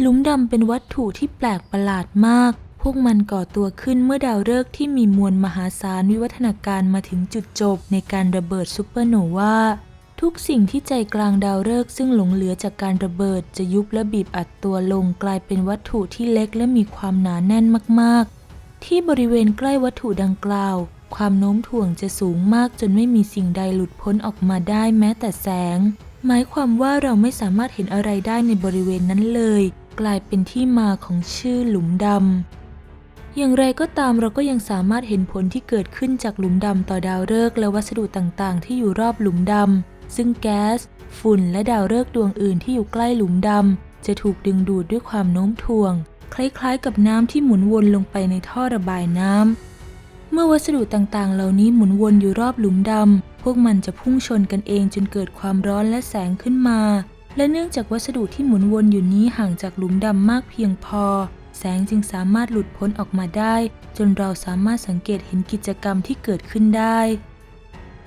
หลุมดำเป็นวัตถุที่แปลกประหลาดมาก พวกมันก่อตัวขึ้นเมื่อดาวฤกษ์ที่มีมวลมหาศาลวิวัฒนาการมาถึงจุดจบในการระเบิดซูเปอร์โนวาทุกสิ่งที่ใจกลางดาวฤกษ์ซึ่งหลงเหลือจากการระเบิดจะยุบและบีบอัดตัวลงกลายเป็นวัตถุที่เล็กและมีความหนาแน่นมากๆ ที่บริเวณใกล้วัตถุดังกล่าว ความโน้มถ่วงจะสูงมากจนไม่มีสิ่งใดหลุดพ้นออกมาได้แม้แต่แสง หมายความว่าเราไม่สามารถเห็นอะไรได้ในบริเวณนั้นเลย กลายเป็นที่มาของชื่อหลุมดำ อย่างไรก็ตามเราก็ยังสามารถเห็นผลที่เกิดขึ้นจากหลุมดำต่อดาวฤกษ์และวัสดุต่างๆ ที่อยู่รอบหลุมดำ ซึ่งแก๊ส ฝุ่น และดาวฤกษ์ดวงอื่นที่อยู่ใกล้หลุมดำ จะถูกดึงดูดด้วยความโน้มถ่วง คล้ายๆ กับน้ำที่หมุนวนลงไปในท่อระบายน้ำเมื่อวัสดุต่างๆ เหล่านี้หมุนวนอยู่รอบหลุมดำ พวกมันจะพุ่งชนกันเองจนเกิดความร้อนและแสงขึ้นมา และเนื่องจากวัสดุที่หมุนวนอยู่นี้ห่างจากหลุมดำมากเพียงพอ แสงจึงสามารถหลุดพ้นออกมาได้ จนเราสามารถสังเกตเห็นกิจกรรมที่เกิดขึ้นได้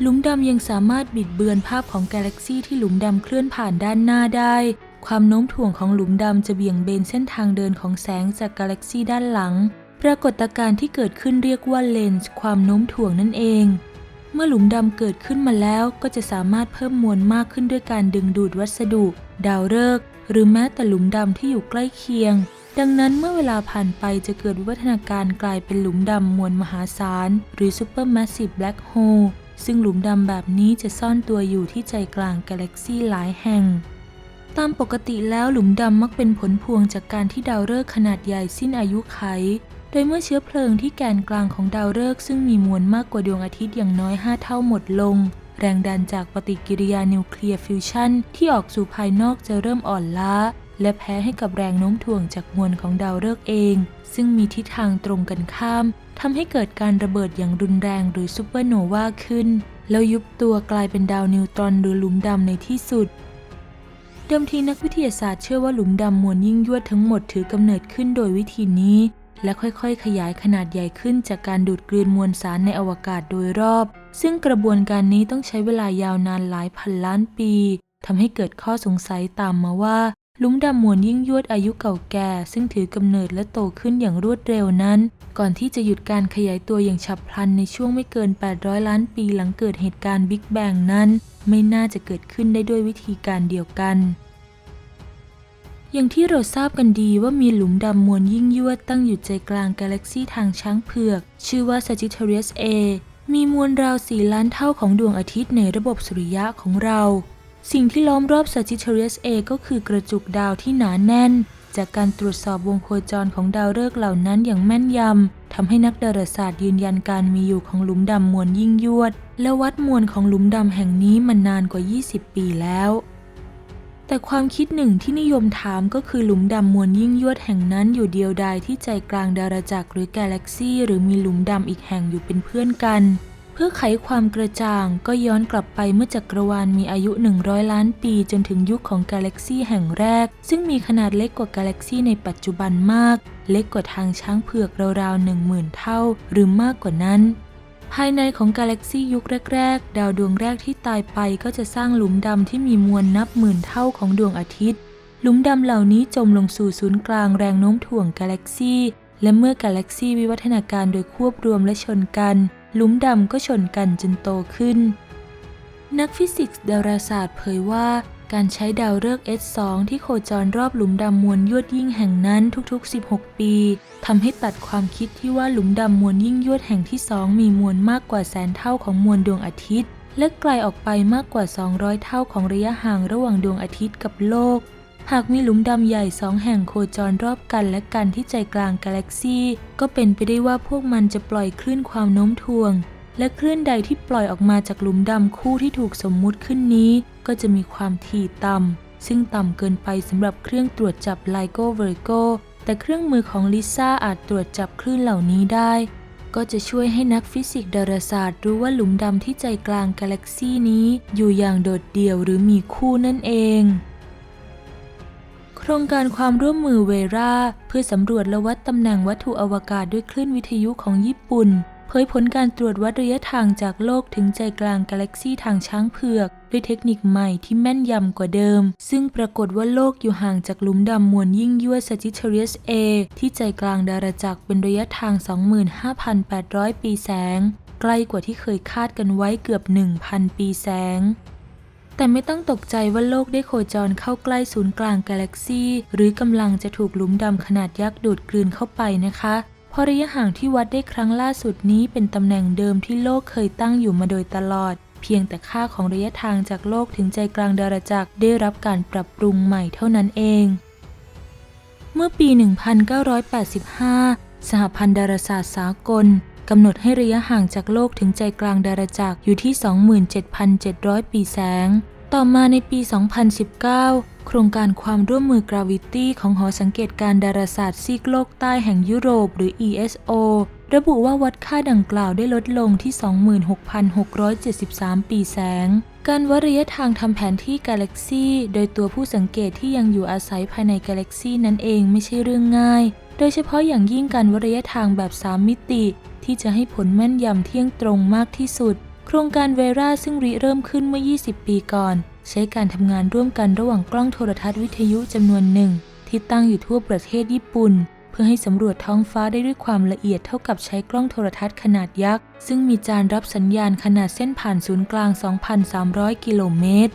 หลุมดำยังสามารถบิดเบือนภาพของกาแล็กซีที่หลุมดำเคลื่อนผ่านด้านหน้าได้ ความโน้มถ่วงของหลุมดำจะเบี่ยงเบนเส้นทางเดินของแสงจากกาแล็กซีด้านหลัง ปรากฏการณ์ที่เกิดขึ้นเรียกว่าเลนส์ความโน้มถ่วงนั่นเอง เมื่อหลุมดำเกิดขึ้นมาแล้วก็จะสามารถเพิ่มมวลมากขึ้นด้วยการดึงดูดวัสดุ ดาวฤกษ์หรือแม้แต่หลุมดำที่อยู่ใกล้เคียง ดังนั้นเมื่อเวลาผ่านไปจะเกิดวิวัฒนาการกลายเป็นหลุมดำมวลมหาศาล หรือ Supermassive Black Hole ซึ่งหลุมดำแบบนี้จะซ่อนตัวอยู่ที่ใจกลางกาแล็กซีหลายแห่ง ตามปกติแล้วหลุมดำมักเป็นผลพวงจากการที่ดาวฤกษ์ขนาดใหญ่สิ้นอายุไข โดยเมื่อเชื้อเพลิงที่แกนกลางของดาวฤกษ์ซึ่งมีมวลมากกว่าดวงอาทิตย์อย่างน้อย 5 เท่าหมดลง แรงดันจากปฏิกิริยานิวเคลียร์ฟิวชันที่ออกสู่ภายนอกจะเริ่มอ่อนล้า และแพ้ให้กับแรงโน้มถ่วงจากมวลของดาวฤกษ์เอง ซึ่งมีทิศทางตรงกันข้ามทำให้เกิดการระเบิดอย่างรุนแรงหรือซูเปอร์โนวาขึ้น แล้วยุบตัวกลายเป็นดาวนิวตรอนหรือหลุมดำในที่สุดเดิมทีนักวิทยาศาสตร์เชื่อว่าหลุมดำมวลยิ่งยวดทั้งหมดถือกำเนิดขึ้นโดยวิธีนี้ และค่อยๆ ขยายขนาดใหญ่ขึ้นจากการดูดกลืนมวลสารในอวกาศโดยรอบ ซึ่งกระบวนการนี้ต้องใช้เวลายาวนานหลายพันล้านปีทำให้เกิดข้อสงสัยตามมาว่าลุมดำมวลยิ่งยวดอายุเก่าแก่ ซึ่งถือกำเนิดและโตขึ้นอย่างรวดเร็วนั้น ก่อนที่จะหยุดการขยายตัวอย่างฉับพลันในช่วงไม่เกิน 800 ล้านปีหลังเกิดเหตุการณ์บิ๊กแบงนั้น ไม่น่าจะเกิดขึ้นได้ด้วยวิธีการเดียวกัน อย่างที่เราทราบกันดีว่ามีหลุมดำมวลยิ่งยวดตั้งอยู่ใจกลางกาแล็กซีทางช้างเผือก ชื่อว่า Sagittarius A มีมวลราว4ล้านเท่าของดวงอาทิตย์ในระบบสุริยะของเรา สิ่งที่ล้อมรอบ Sagittarius A ก็คือกระจุกดาวที่หนาแน่น จากการตรวจสอบวงโคจรของดาวฤกษ์เหล่านั้นอย่างแม่นยำทำให้นักดาราศาสตร์ยืนยันการมีอยู่ของหลุมดำมวลยิ่งยวด และวัดมวลของหลุมดำแห่งนี้มานานกว่า 20 ปีแล้ว แต่ความคิดหนึ่งที่นิยมถามก็คือหลุมดำมวลยิ่งยวดแห่งนั้นอยู่เดียวดายที่ใจกลางดาราจักรหรือกาแล็กซี่หรือมีหลุมดำอีกแห่งอยู่เป็นเพื่อนกัน เพื่อไขความกระจ่างก็ย้อนกลับไปเมื่อจักรวาลมีอายุ 100 ล้านปีจนถึงยุคของกาแล็กซี่แห่งแรก ซึ่งมีขนาดเล็กกว่ากาแล็กซี่ในปัจจุบันมาก เล็กกว่าทางช้างเผือกราวๆ1 0,000เท่า หรือมากกว่านั้น ภายในของกาแล็กซียุคแรก ๆ ดาวดวงแรกที่ตายไปก็จะสร้างหลุมดำที่มีมวลนับหมื่นเท่าของดวงอาทิตย์ หลุมดำเหล่านี้จมลงสู่ศูนย์กลางแรงโน้มถ่วงกาแล็กซีและเมื่อกาแล็กซีวิวัฒนาการโดยควบรวมและชนกัน หลุมดำก็ชนกันจนโตขึ้น นักฟิสิกส์ดาราศาสตร์เผยว่า การใช้ดาวฤกษ์ S2 ที่โคจรรอบหลุมดำมวลยวดยิ่งแห่งนั้นทุกๆ 16 ปีทำให้ตัดความคิดที่ว่าหลุมดำมวลยิ่งยวดแห่งที่สองมีมวลมากกว่าแสนเท่าของมวลดวงอาทิตย์ และไกลออกไปมากกว่า 200 เท่าของระยะห่างระหว่างดวงอาทิตย์กับโลก หากมีหลุมดำใหญ่สองแห่งโคจรรอบกันและกันที่ใจกลางกาแล็กซีก็เป็นไปได้ว่าพวกมันจะปล่อยคลื่นความโน้มถ่วงและคลื่นใดที่ปล่อยออกมาจากหลุมดำคู่ที่ถูกสมมุติขึ้นนี้ ก็จะมีความถี่ต่ำ ซึ่งต่ำเกินไปสำหรับเครื่องตรวจจับไลโกเวอร์โกแต่เครื่องมือของลิซ่าอาจตรวจจับคลื่นเหล่านี้ได้ ก็จะช่วยให้นักฟิสิกส์ดาราศาสตร์รู้ว่าหลุมดำที่ใจกลางกาแล็กซีนี้ อยู่อย่างโดดเดี่ยวหรือมีคู่นั่นเองโครงการความร่วมมือเวราเพื่อสำรวจและวัดตำแหน่งวัตถุอวกาศด้วยคลื่นวิทยุของญี่ปุ่น เผยผลการตรวจวัดระยะทางจากโลกถึงใจกลางกาแล็กซีทางช้างเผือก ด้วยเทคนิคใหม่ที่แม่นยำกว่าเดิม ซึ่งปรากฏว่าโลกอยู่ห่างจากหลุมดำมวลยิ่งยวด Sagittarius A ที่ใจกลางดาราจักรเป็นระยะทาง 25,800 ปีแสง ใกล้กว่าที่เคยคาดกันไว้เกือบ 1,000 ปีแสงแต่ไม่ต้องตกใจว่าโลกได้โคจรเข้าใกล้ศูนย์กลางกาแล็กซีหรือกำลังจะถูกหลุมดำขนาดยักษ์ดูดกลืนเข้าไปนะคะ เพราะระยะห่างที่วัดได้ครั้งล่าสุดนี้เป็นตำแหน่งเดิมที่โลกเคยตั้งอยู่มาโดยตลอด เพียงแต่ค่าของระยะทางจากโลกถึงใจกลางดาราจักรได้รับการปรับปรุงใหม่เท่านั้นเอง เมื่อปี 1985 สหพันธ์ดาราศาสตร์สากลกำหนดให้ระยะห่างจากโลกถึงใจกลางดาราจักรอยู่ที่ 27,700 ปีแสง ต่อมาในปี 2019 โครงการความร่วมมือกราวิตี้ของหอสังเกตการดาราศาสตร์ซีกโลกใต้แห่งยุโรปหรือ ESO ระบุว่าวัดค่าดังกล่าวได้ลดลงที่ 26,673 ปีแสง การวัดระยะทางทำแผนที่กาแล็กซีโดยตัวผู้สังเกตที่ยังอยู่อาศัยภายในกาแล็กซีนั้นเองไม่ใช่เรื่องง่าย โดยเฉพาะอย่างยิ่งการวัดระยะทางแบบ 3 มิติ ที่จะให้ผลแม่นยำเที่ยงตรงมากที่สุด โครงการเวราซึ่งริเริ่มขึ้นเมื่อ 20 ปีก่อน ใช้การทำงานร่วมกันระหว่างกล้องโทรทัศน์วิทยุจำนวนหนึ่ง ที่ตั้งอยู่ทั่วประเทศญี่ปุ่น เพื่อให้สำรวจท้องฟ้าได้ด้วยความละเอียดเท่ากับใช้กล้องโทรทัศน์ขนาดยักษ์ ซึ่งมีจานรับสัญญาณขนาดเส้นผ่านศูนย์กลาง 2,300 กิโลเมตร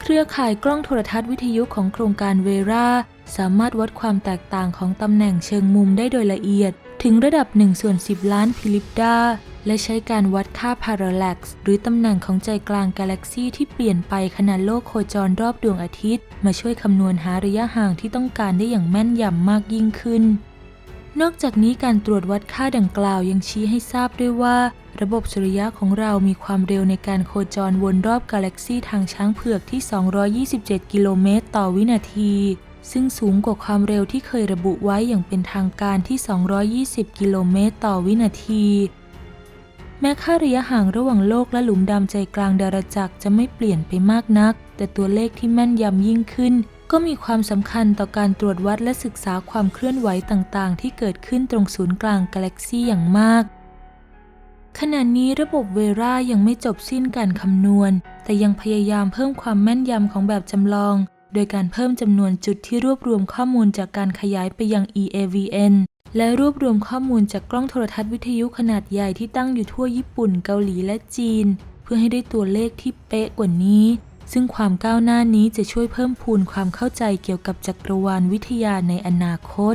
เครือข่ายกล้องโทรทัศน์วิทยุของโครงการเวราสามารถวัดความแตกต่างของตำแหน่งเชิงมุมได้โดยละเอียด ถึงระดับ1ส่วน10 ล้านพิลิปดา และใช้การวัดค่า parallax หรือตำแหน่งของใจกลางกาแล็กซีที่เปลี่ยนไปขณะโลกโคจรรอบดวงอาทิตย์ มาช่วยคำนวณหาระยะห่างที่ต้องการได้อย่างแม่นยำมากยิ่งขึ้น นอกจากนี้การตรวจวัดค่าดังกล่าวยังชี้ให้ทราบด้วยว่า ระบบสุริยะของเรามีความเร็วในการโคจรวนรอบกาแล็กซีทางช้างเผือกที่ 227 กิโลเมตรต่อวินาทีซึ่งสูงกว่าความเร็วที่เคยระบุไว้อย่างเป็นทางการที่ 220 กิโลเมตรต่อวินาที แม้ค่าระยะห่างระหว่างโลกและหลุมดำใจกลางดาราจักรจะไม่เปลี่ยนไปมากนัก แต่ตัวเลขที่แม่นยำยิ่งขึ้น ก็มีความสำคัญต่อการตรวจวัดและศึกษาความเคลื่อนไหวต่างๆ ที่เกิดขึ้นตรงศูนย์กลางกาแล็กซีอย่างมาก ขณะนี้ระบบเวรายังไม่จบสิ้นการคำนวณ แต่ยังพยายามเพิ่มความแม่นยำของแบบจำลอง โดยการเพิ่มจำนวนจุดที่รวบรวมข้อมูลจากการขยายไปยัง EAVN และรวบรวมข้อมูลจากกล้องโทรทัศน์วิทยุขนาดใหญ่ที่ตั้งอยู่ทั่วญี่ปุ่นเกาหลีและจีน เพื่อให้ได้ตัวเลขที่เป๊ะกว่านี้ ซึ่งความก้าวหน้านี้จะช่วยเพิ่มพูนความเข้าใจเกี่ยวกับจักรวาลวิทยาในอนาคต